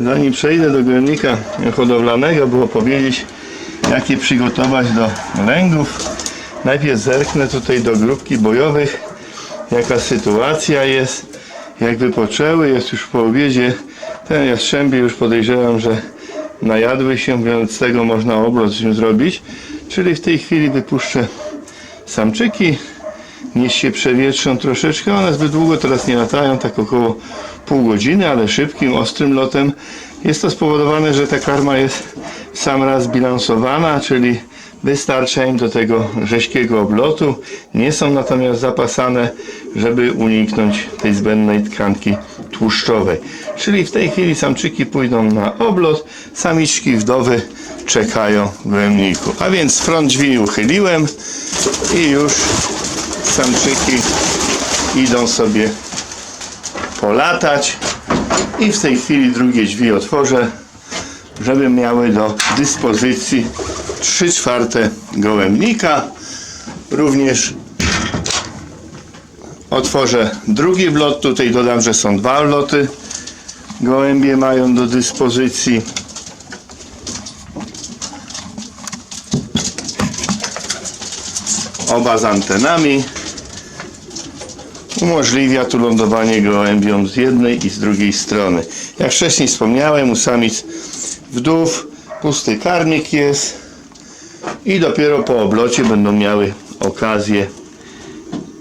Zanim przejdę do gromnika hodowlanego, było powiedzieć, jakie przygotować do lęgów. Najpierw zerknę tutaj do grupki bojowych, jaka sytuacja jest, jak wypoczęły, jest już po obiedzie. Ten jastrzębie już podejrzewam, że najadły się, więc z tego można obrot zrobić. Czyli w tej chwili wypuszczę samczyki, niech się przewietrzą troszeczkę. One zbyt długo teraz nie latają, tak około pół godziny, ale szybkim, ostrym lotem. Jest to spowodowane, że ta karma jest w sam raz bilansowana, czyli wystarcza im do tego rzeźkiego oblotu. Nie są natomiast zapasane, żeby uniknąć tej zbędnej tkanki tłuszczowej. Czyli w tej chwili samczyki pójdą na oblot, samiczki wdowy czekają w głębniku. A więc front drzwi uchyliłem i już samczyki idą sobie polatać i w tej chwili drugie drzwi otworzę, żeby miały do dyspozycji 3 czwarte gołębnika. Również otworzę drugi wlot. Tutaj dodam, że są dwa wloty. Gołębie mają do dyspozycji. Oba z antenami. Umożliwia tu lądowanie gołębiom z jednej i z drugiej strony. Jak wcześniej wspomniałem, u samic wdów pusty karmik jest i dopiero po oblocie będą miały okazję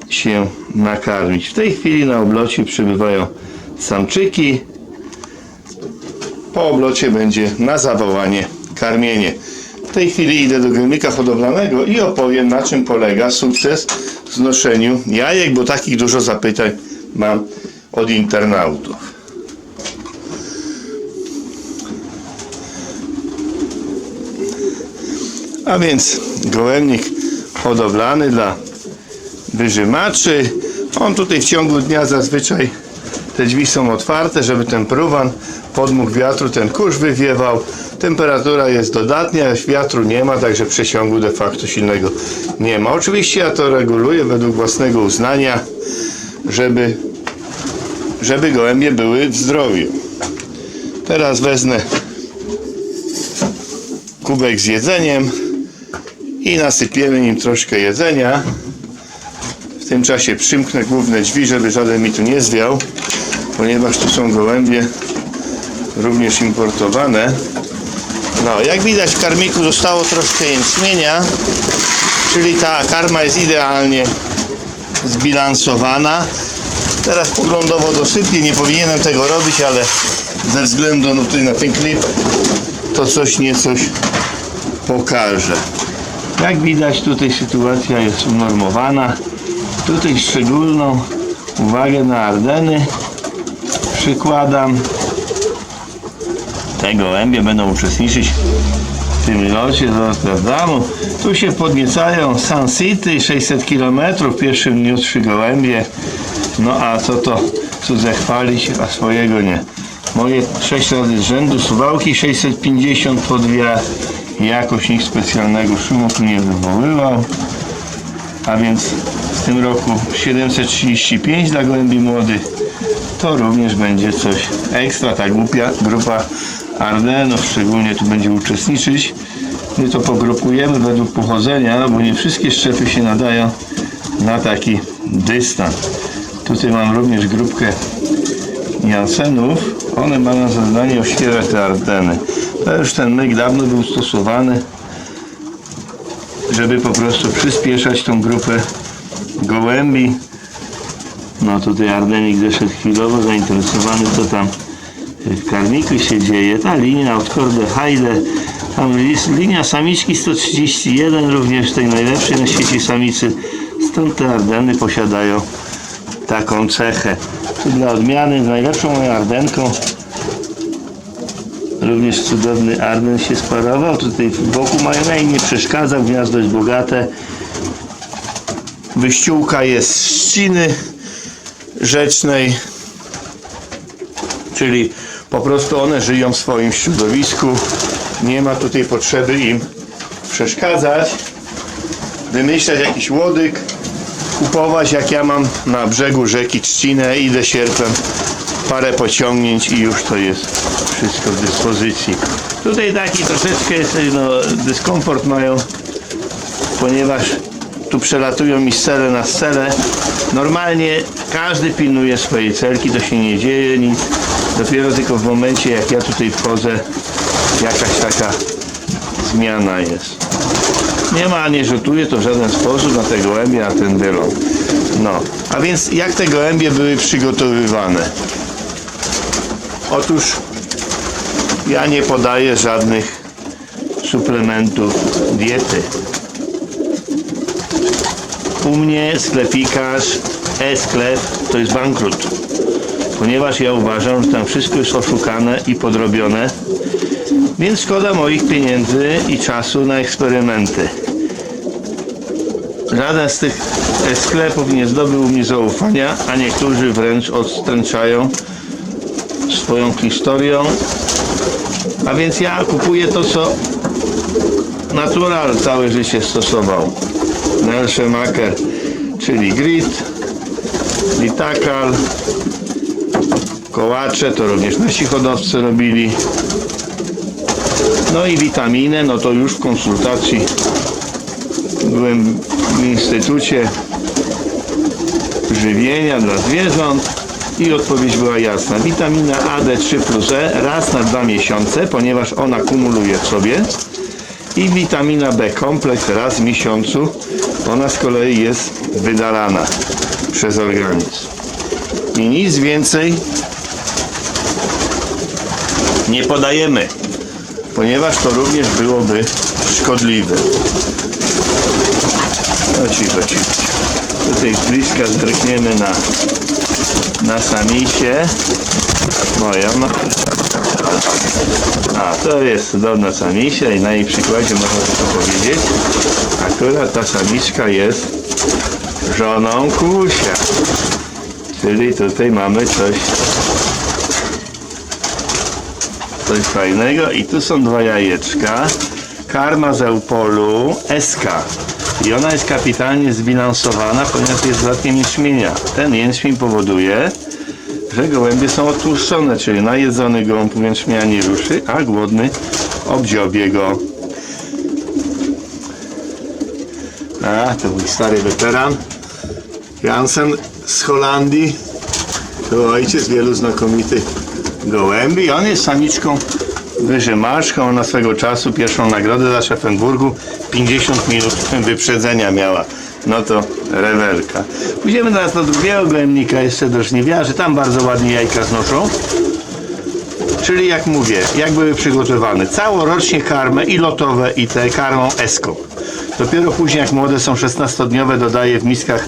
się nakarmić. W tej chwili na oblocie przybywają samczyki. Po oblocie będzie na zawołanie karmienie. W tej chwili idę do grymika hodowlanego i opowiem na czym polega sukces znoszeniu jajek, bo takich dużo zapytań mam od internautów. A więc gołębnik hodowlany dla wyżymaczy. On tutaj w ciągu dnia zazwyczaj te drzwi są otwarte, żeby ten pruwan podmuch wiatru, ten kurz wywiewał. Temperatura jest dodatnia, wiatru nie ma, także przesiągu de facto silnego nie ma. Oczywiście ja to reguluję według własnego uznania, żeby, żeby gołębie były w zdrowiu. Teraz wezmę kubek z jedzeniem i nasypiemy nim troszkę jedzenia. W tym czasie przymknę główne drzwi, żeby żaden mi tu nie zwiał, ponieważ tu są gołębie również importowane. No, jak widać w karmiku zostało troszkę jęczmienia, czyli ta karma jest idealnie zbilansowana. Teraz poglądowo dosypię, nie powinienem tego robić, ale ze względu no, na ten klip to coś niecoś pokażę. Jak widać tutaj sytuacja jest unormowana. Tutaj szczególną uwagę na Ardeny przykładam. Te gołębie będą uczestniczyć w tym locie do Rotterdamu. Tu się podniecają Sun City, 600 km, w pierwszym dniu trzy gołębie. No a co to cudze chwalić, a swojego nie. Moje 6 razy z rzędu, suwałki 650 po dwie, jakoś nic specjalnego szumu tu nie wywoływał. A więc w tym roku 735 dla gołębi młodych. To również będzie coś ekstra, ta głupia grupa Ardenów szczególnie tu będzie uczestniczyć. My to pogrupujemy według pochodzenia, bo nie wszystkie szczepy się nadają na taki dystans. Tutaj mam również grupkę Jansenów. One mają za zadanie oświeżać te Ardeny. To już ten myk dawno był stosowany, żeby po prostu przyspieszać tą grupę gołębi. No tutaj Ardenik zeszedł chwilowo zainteresowany co tam w karmiku się dzieje. Ta linia od Korde Heide, tam linia samiczki 131 również tej najlepszej na świecie samicy. Stąd te Ardeny posiadają taką cechę. Tu dla odmiany z najlepszą moją Ardenką również cudowny Arden się sparował. Tutaj w boku mają no nie przeszkadzał. Gniazdo jest bogate. Wyściółka jest z trzciny rzecznej, czyli po prostu one żyją w swoim środowisku. Nie ma tutaj potrzeby im przeszkadzać, wymyślać jakiś łodyg, kupować jak ja mam na brzegu rzeki Trzcinę, idę sierpem parę pociągnięć i już to jest wszystko w dyspozycji. Tutaj taki troszeczkę jest, no, dyskomfort mają, ponieważ tu przelatują mi cele na scelę. Normalnie każdy pilnuje swojej celki, to się nie dzieje nic. Dopiero tylko w momencie jak ja tutaj wchodzę, jakaś taka zmiana jest. Nie ma, nie rzutuje to w żaden sposób na te gołębie, na ten dylon. No, a więc jak te gołębie były przygotowywane? Otóż ja nie podaję żadnych suplementów diety. U mnie sklepikarz e-sklep to jest bankrut. Ponieważ ja uważam, że tam wszystko jest oszukane i podrobione. Więc szkoda moich pieniędzy i czasu na eksperymenty. Żaden z tych sklepów nie zdobył mnie zaufania, a niektórzy wręcz odstręczają swoją historią. A więc ja kupuję to, co natural całe życie stosował. Nelshemaker, czyli grit, litakal, kołacze, to również nasi hodowcy robili. No i witaminę, no to już w konsultacji byłem w Instytucie Żywienia dla Zwierząt i odpowiedź była jasna. Witamina AD3 plus E raz na dwa miesiące, ponieważ ona kumuluje w sobie i witamina B kompleks raz w miesiącu. Ona z kolei jest wydalana przez organizm. I nic więcej nie podajemy ponieważ to również byłoby szkodliwe. No cicho, cicho. Tutaj z bliska zerkniemy na, na samisie. Moja ma... A, to jest cudowna samisia i na jej przykładzie można to powiedzieć. Akurat ta samiczka jest żoną Kusia. Czyli tutaj mamy coś coś fajnego. I tu są dwa jajeczka. Karma z Eupolu SK i ona jest kapitalnie zbilansowana ponieważ jest dodatkiem jęczmienia. Ten jęczmień powoduje że gołębie są otłuszczone czyli najedzony gołąb jęczmienia nie ruszy a głodny obdziobie go. A to mój stary weteran. Jansen z Holandii. To ojciec wielu znakomitych gołębi. On jest samiczką wyżymaczką. Ona swego czasu pierwszą nagrodę za Szeffenburgu 50 minut wyprzedzenia miała. No to rewelka. Pójdziemy teraz do drugiego gołębnika, jeszcze do żniwiarzy. Tam bardzo ładnie jajka znoszą. Czyli jak mówię, jak były przygotowane. Całorocznie karmę i lotowe i te karmą eską. Dopiero później jak młode są 16-dniowe dodaję w miskach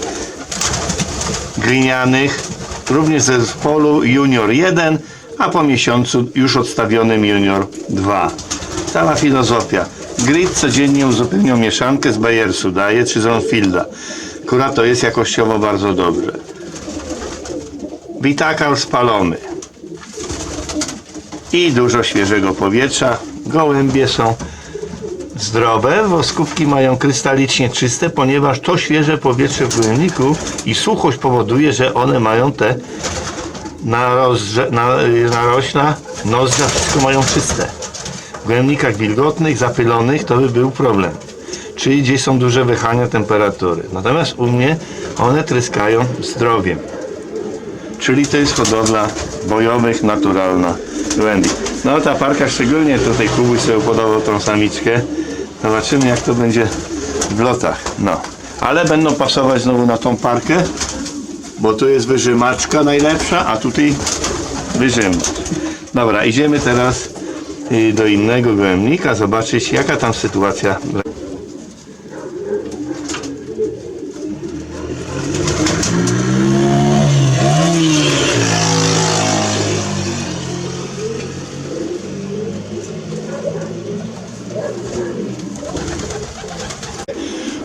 glinianych również ze zespołu Junior 1 a po miesiącu już odstawionym Junior 2. Cała filozofia. Grid codziennie uzupełnią mieszankę z Bayersu, daje czy Zonfielda. Akurat to jest jakościowo bardzo dobrze. Witakal spalony. I dużo świeżego powietrza. Gołębie są zdrowe, woskówki mają krystalicznie czyste, ponieważ to świeże powietrze w gołębniku i suchość powoduje, że one mają te na, narośla, nozdrza, wszystko mają czyste. W gołębnikach wilgotnych, zapylonych to by był problem. Czyli gdzieś są duże wychania temperatury. Natomiast u mnie one tryskają zdrowiem. Czyli to jest hodowla bojowych, naturalna gołębi. No ta parka szczególnie tutaj Kubuś sobie podobał tą samiczkę. Zobaczymy jak to będzie w lotach. No. Ale będą pasować znowu na tą parkę bo tu jest wyżymaczka najlepsza, a tutaj wyżymacz. Dobra, idziemy teraz y, do innego gołębnika, zobaczyć jaka tam sytuacja.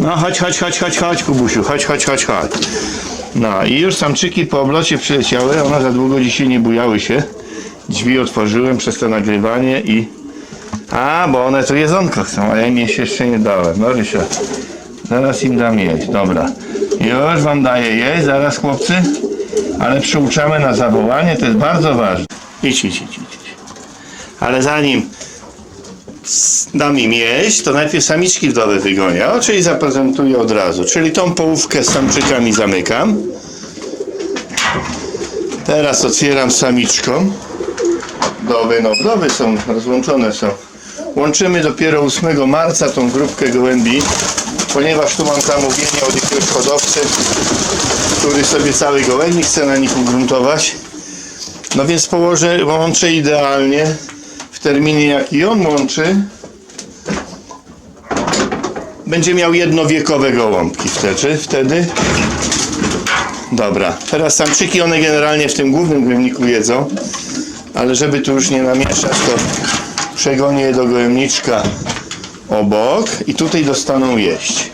No chodź, chodź, chodź, chodź, chodź, Kubusiu, chodź, chodź, chodź, chodź. No i już samczyki po oblocie przyleciały, one za długo dzisiaj nie bujały się. Drzwi otworzyłem przez to nagrywanie i... A, bo one tu jedzonko chcą, a ja im jeszcze nie dałem. No Rysia, zaraz im dam jeść, dobra. Już wam daję jeść, zaraz chłopcy. Ale przyuczamy na zawołanie, to jest bardzo ważne. Idź, idź, idź. idź. Ale zanim dam im jeść, to najpierw samiczki wdowy wygonię, czyli zaprezentuję od razu. Czyli tą połówkę z samczykami zamykam. Teraz otwieram samiczką. Wdowy, no wdowy są, rozłączone są. Łączymy dopiero 8 marca tą grupkę gołębi, ponieważ tu mam zamówienie od jakiegoś hodowcy, który sobie cały gołębnik chce na nich ugruntować. No więc położę, łączę idealnie w terminie jaki on łączy. Będzie miał jednowiekowe gołąbki wtedy. wtedy. Dobra, teraz samczyki one generalnie w tym głównym gołębniku jedzą, ale żeby tu już nie namieszać, to przegonię je do gołębniczka obok i tutaj dostaną jeść.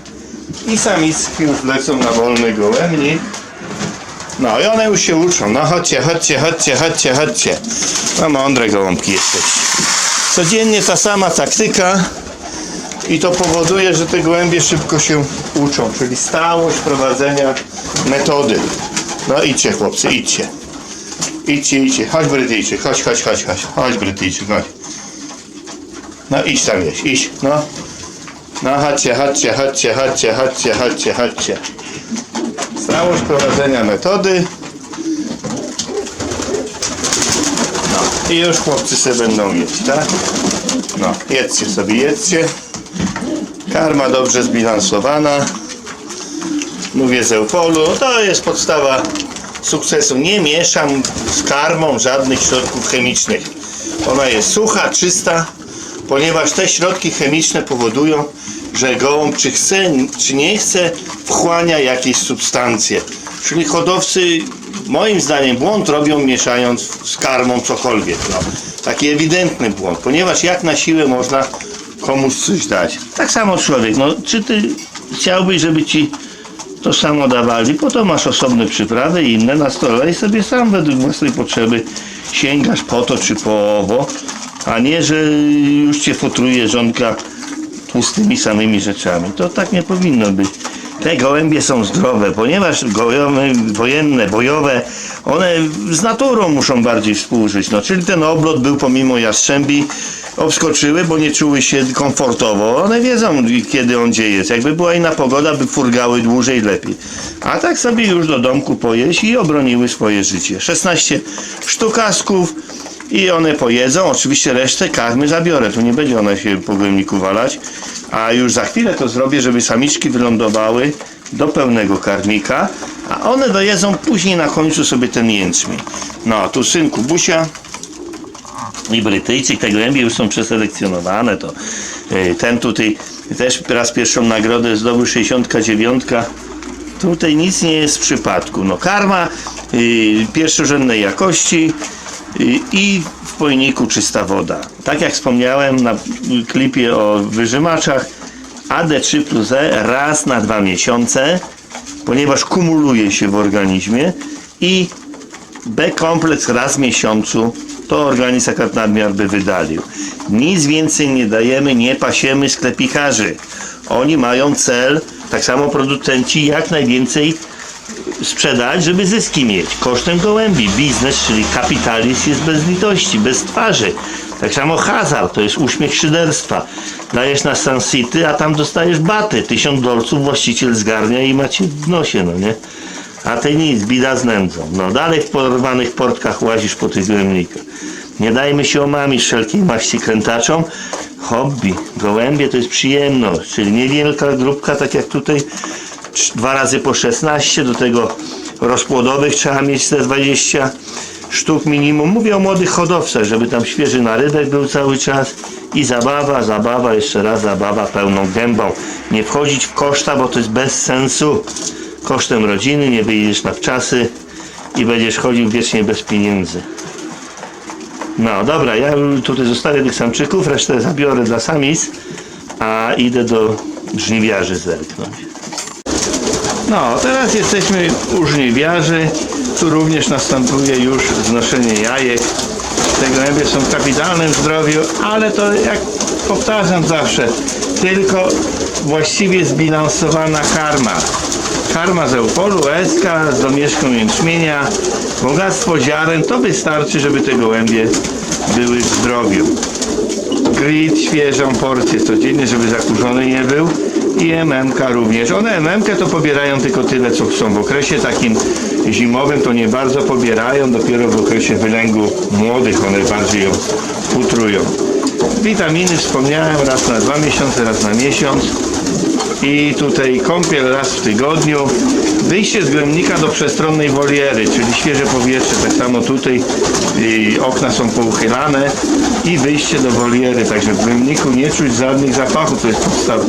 I samiczki już lecą na wolny gołębnik. No i one już się uczą. No chodźcie, chodźcie, chodźcie, chodźcie, chodźcie. No mądre gołąbki jesteś. Codziennie ta sama taktyka i to powoduje, że te gołębie szybko się uczą, czyli stałość prowadzenia metody. No idźcie chłopcy, idźcie. Idźcie, idźcie. Chodź Brytyjczyk, chodź, chodź, chodź, chodź. Chodź Brytyjczyk, chodź. No idź tam jeść, idź, no. No chodźcie, chodźcie, chodźcie, chodźcie, chodźcie, chodźcie, chodźcie. Stałość prowadzenia metody. No i już chłopcy sobie będą jeść, tak? No, jedzcie sobie, jedzcie. Karma dobrze zbilansowana. Mówię z Eupolu, to jest podstawa sukcesu. Nie mieszam z karmą żadnych środków chemicznych. Ona jest sucha, czysta, ponieważ te środki chemiczne powodują, że gołąb czy chce, czy nie chce, wchłania jakieś substancje. Czyli hodowcy, moim zdaniem, błąd robią mieszając z karmą cokolwiek. No, taki ewidentny błąd, ponieważ jak na siłę można komuś coś dać. Tak samo człowiek, no czy ty chciałbyś, żeby ci to samo dawali, po to masz osobne przyprawy i inne na stole i sobie sam według własnej potrzeby sięgasz po to czy po owo, a nie, że już cię futruje żonka tłustymi samymi rzeczami. To tak nie powinno być. Te gołębie są zdrowe, ponieważ gołębie wojenne, bojowe, one z naturą muszą bardziej współżyć. No, czyli ten oblot był pomimo jastrzębi, obskoczyły, bo nie czuły się komfortowo. One wiedzą, kiedy on gdzie jest. Jakby była inna pogoda, by furgały dłużej lepiej. A tak sobie już do domku pojeść i obroniły swoje życie. 16 sztukasków i one pojedzą. Oczywiście resztę karmy zabiorę. Tu nie będzie ona się po gołębniku walać. A już za chwilę to zrobię, żeby samiczki wylądowały do pełnego karmika, a one dojedzą później na końcu sobie ten jęczmień. No, tu syn Kubusia, i Brytyjczyk, te gołębie już są przeselekcjonowane, to y, ten tutaj też raz pierwszą nagrodę zdobył 69. Tutaj nic nie jest w przypadku. No karma y, pierwszorzędnej jakości i w pojniku czysta woda. Tak jak wspomniałem na klipie o wyżymaczach, AD3 plus E raz na dwa miesiące, ponieważ kumuluje się w organizmie i B-kompleks raz w miesiącu to organizm akurat nadmiar by wydalił. Nic więcej nie dajemy, nie pasiemy sklepikarzy. Oni mają cel, tak samo producenci, jak najwięcej sprzedać, żeby zyski mieć. Kosztem gołębi. Biznes, czyli kapitalizm jest bez litości, bez twarzy. Tak samo hazard, to jest uśmiech szyderstwa. Dajesz na Sun City, a tam dostajesz baty. Tysiąc dolców właściciel zgarnia i macie w nosie, no nie? A ty nic, bida z nędzą. No dalej w porwanych portkach łazisz po tych gołębnikach. Nie dajmy się omamić wszelkiej maści krętaczom. Hobby, gołębie to jest przyjemność, czyli niewielka grupka, tak jak tutaj, dwa razy po 16, do tego rozpłodowych trzeba mieć te 20 sztuk minimum. Mówię o młodych hodowcach, żeby tam świeży narybek był cały czas i zabawa, zabawa, jeszcze raz zabawa pełną gębą. Nie wchodzić w koszta, bo to jest bez sensu kosztem rodziny, nie wyjdziesz na wczasy i będziesz chodził wiecznie bez pieniędzy. No dobra, ja tutaj zostawię tych samczyków, resztę zabiorę dla samic, a idę do żniwiarzy zerknąć. No, teraz jesteśmy u żniwiarzy. Tu również następuje już znoszenie jajek. Te gołębie są w kapitalnym zdrowiu, ale to jak powtarzam zawsze, tylko właściwie zbilansowana karma. Karma z Eupolu, SK, z domieszką jęczmienia, bogactwo ziaren, to wystarczy, żeby te gołębie były w zdrowiu grit, świeżą porcję codziennie, żeby zakurzony nie był i MMK również. One MMK to pobierają tylko tyle, co chcą. W okresie takim zimowym to nie bardzo pobierają, dopiero w okresie wylęgu młodych one bardziej ją utrują. Witaminy wspomniałem raz na dwa miesiące, raz na miesiąc i tutaj kąpiel raz w tygodniu. Wyjście z głębnika do przestronnej woliery, czyli świeże powietrze. Tak samo tutaj okna są pouchylane i wyjście do woliery. Także w głębniku nie czuć żadnych zapachów. To jest podstawa.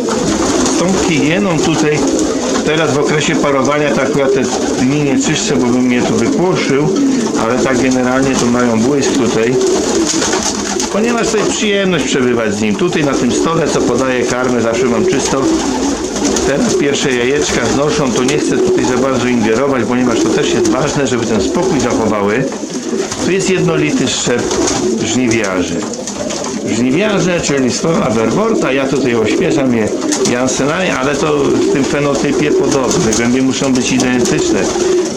Z tą higieną tutaj teraz w okresie parowania to akurat te dni nie czyszczę, bo bym mnie tu wypłoszył, ale tak generalnie to mają błysk tutaj ponieważ to jest przyjemność przebywać z nim. Tutaj na tym stole, co podaję karmę, zawsze mam czysto. Teraz pierwsze jajeczka znoszą, to nie chcę tutaj za bardzo ingerować, ponieważ to też jest ważne, żeby ten spokój zachowały. Tu jest jednolity szczep żniwiarzy. Żniwiarze, czyli strona Verborta, ja tutaj oświeżam je Jansenami, ale to w tym fenotypie podobne. Głębie muszą być identyczne.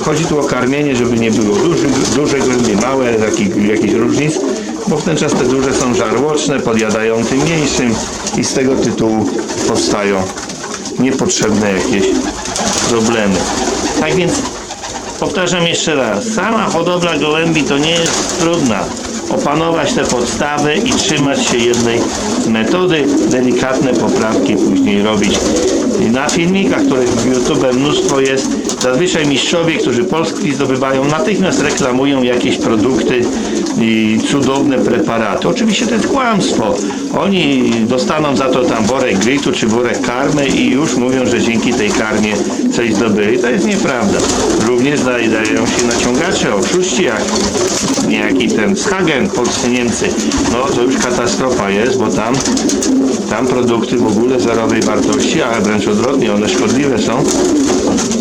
Chodzi tu o karmienie, żeby nie było duży, duże głębie, małe, takich, jakichś różnic, bo w ten czas te duże są żarłoczne, podjadają tym mniejszym i z tego tytułu powstają niepotrzebne jakieś problemy. Tak więc powtarzam jeszcze raz, sama hodowla gołębi to nie jest trudna. Opanować te podstawy i trzymać się jednej metody, delikatne poprawki później robić. Na filmikach, których w YouTube mnóstwo jest, zazwyczaj mistrzowie, którzy Polski zdobywają, natychmiast reklamują jakieś produkty i cudowne preparaty. Oczywiście to jest kłamstwo. Oni dostaną za to tam worek gritu czy worek karmy i już mówią, że dzięki tej karmie coś zdobyli. To jest nieprawda. Również dają się naciągacze, oszuści jak niejaki ten Schagen, polscy Niemcy. No to już katastrofa jest, bo tam, tam produkty w ogóle zerowej wartości, a wręcz odwrotnie, one szkodliwe są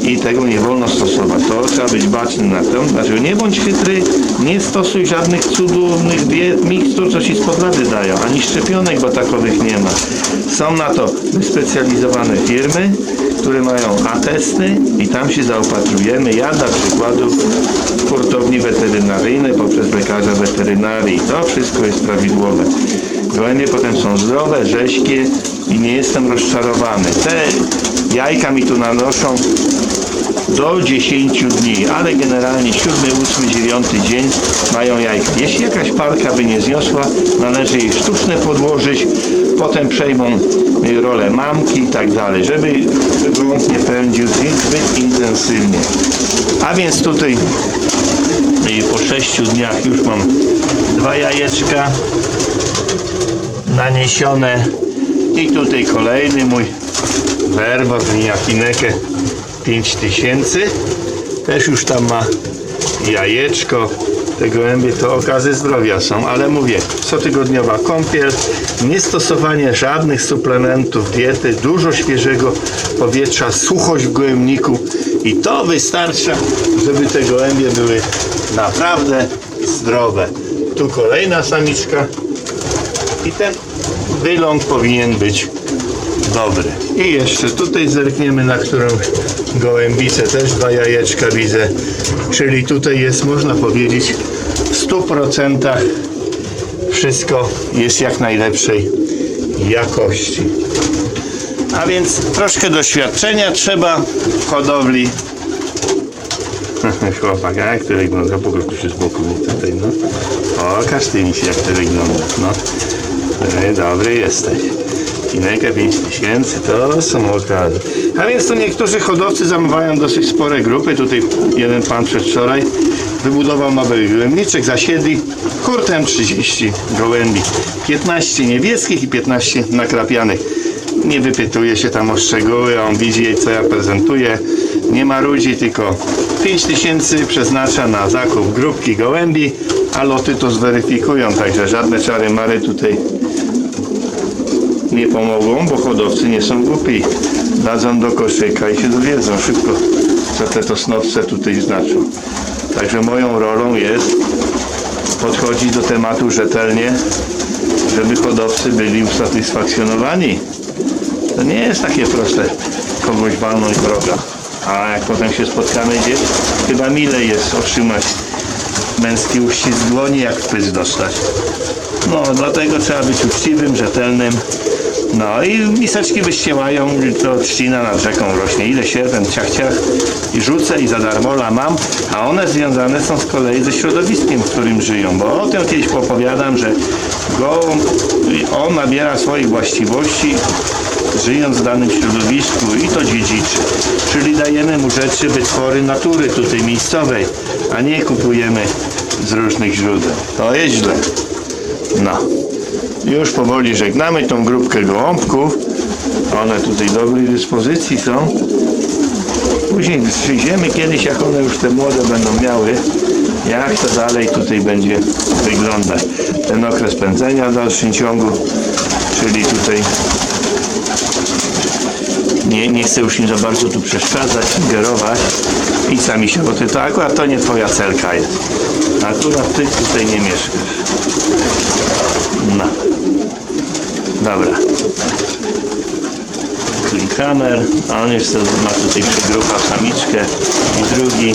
i tego nie wolno stosować. To trzeba być bacznym na to. Znaczy nie bądź chytry, nie stosuj żadnych cudownych mikstur, co ci spod lady dają, ani szczepionek, bo takowych nie ma. Są na to wyspecjalizowane firmy, które mają atesty i tam się zaopatrujemy. Ja dla przykładu w hurtowni weterynaryjnej poprzez lekarza weterynarii. To wszystko jest prawidłowe. Gołębie potem są zdrowe, rześkie i nie jestem rozczarowany. Te jajka mi tu nanoszą do 10 dni, ale generalnie 7, 8, 9 dzień mają jajka. Jeśli jakaś parka by nie zniosła, należy jej sztuczne podłożyć, potem przejmą y, rolę mamki i tak dalej, żeby wygląd nie pędził zbyt intensywnie. A więc tutaj y, po 6 dniach już mam dwa jajeczka naniesione. I tutaj kolejny mój Verbo z Niakineke 5000 też już tam ma jajeczko te gołębie to okazy zdrowia są, ale mówię, cotygodniowa kąpiel, niestosowanie żadnych suplementów diety, dużo świeżego powietrza, suchość w gołębniku i to wystarcza, żeby te gołębie były naprawdę zdrowe. Tu kolejna samiczka i ten wyląd powinien być dobry. I jeszcze tutaj zerkniemy na którą gołębicę, też dwa jajeczka widzę. Czyli tutaj jest, można powiedzieć, w 100% wszystko jest jak najlepszej jakości. A więc troszkę doświadczenia trzeba w hodowli. Chłopak, a jak to wygląda? Pokaż się z boku mi tutaj, no. Pokaż ty mi się, jak to wygląda, no. Ej, dobry jesteś. Kineka 5000 to są okazy. A więc tu niektórzy hodowcy zamawiają dosyć spore grupy. Tutaj jeden pan przedwczoraj wybudował mały gołębniczek, zasiedli hurtem 30 gołębi. 15 niebieskich i 15 nakrapianych. Nie wypytuje się tam o szczegóły, a on widzi co ja prezentuję. Nie ma ludzi, tylko 5000 przeznacza na zakup grupki gołębi, a loty to zweryfikują, także żadne czary mary tutaj nie pomogą, bo hodowcy nie są głupi. Dadzą do koszyka i się dowiedzą szybko, co te tosnowce tutaj znaczą. Także moją rolą jest podchodzić do tematu rzetelnie, żeby hodowcy byli usatysfakcjonowani. To nie jest takie proste kogoś walnąć wroga. A jak potem się spotkamy gdzieś, chyba mile jest otrzymać męski uścisk dłoni, jak pysk dostać. No, dlatego trzeba być uczciwym, rzetelnym. No i miseczki wyściełają, to trzcina nad rzeką rośnie. Ile sierpem, ciach, ciach i rzucę i za darmola mam, a one związane są z kolei ze środowiskiem, w którym żyją. Bo o tym kiedyś opowiadam, że gołąb, on nabiera swoich właściwości żyjąc w danym środowisku i to dziedziczy. Czyli dajemy mu rzeczy, wytwory natury tutaj miejscowej, a nie kupujemy z różnych źródeł. To jest źle. No. Już powoli żegnamy tą grupkę gołąbków. One tutaj dobrej dyspozycji są. Później przyjdziemy kiedyś, jak one już te młode będą miały, jak to dalej tutaj będzie wyglądać. Ten okres pędzenia w dalszym ciągu, czyli tutaj nie, nie chcę już im za bardzo tu przeszkadzać, ingerować i sami się, bo ty to akurat to nie twoja celka jest. Akurat ty tutaj nie mieszkasz. No. Dobra. Klickhammer, a on jeszcze ma tutaj przygrupa samiczkę i drugi.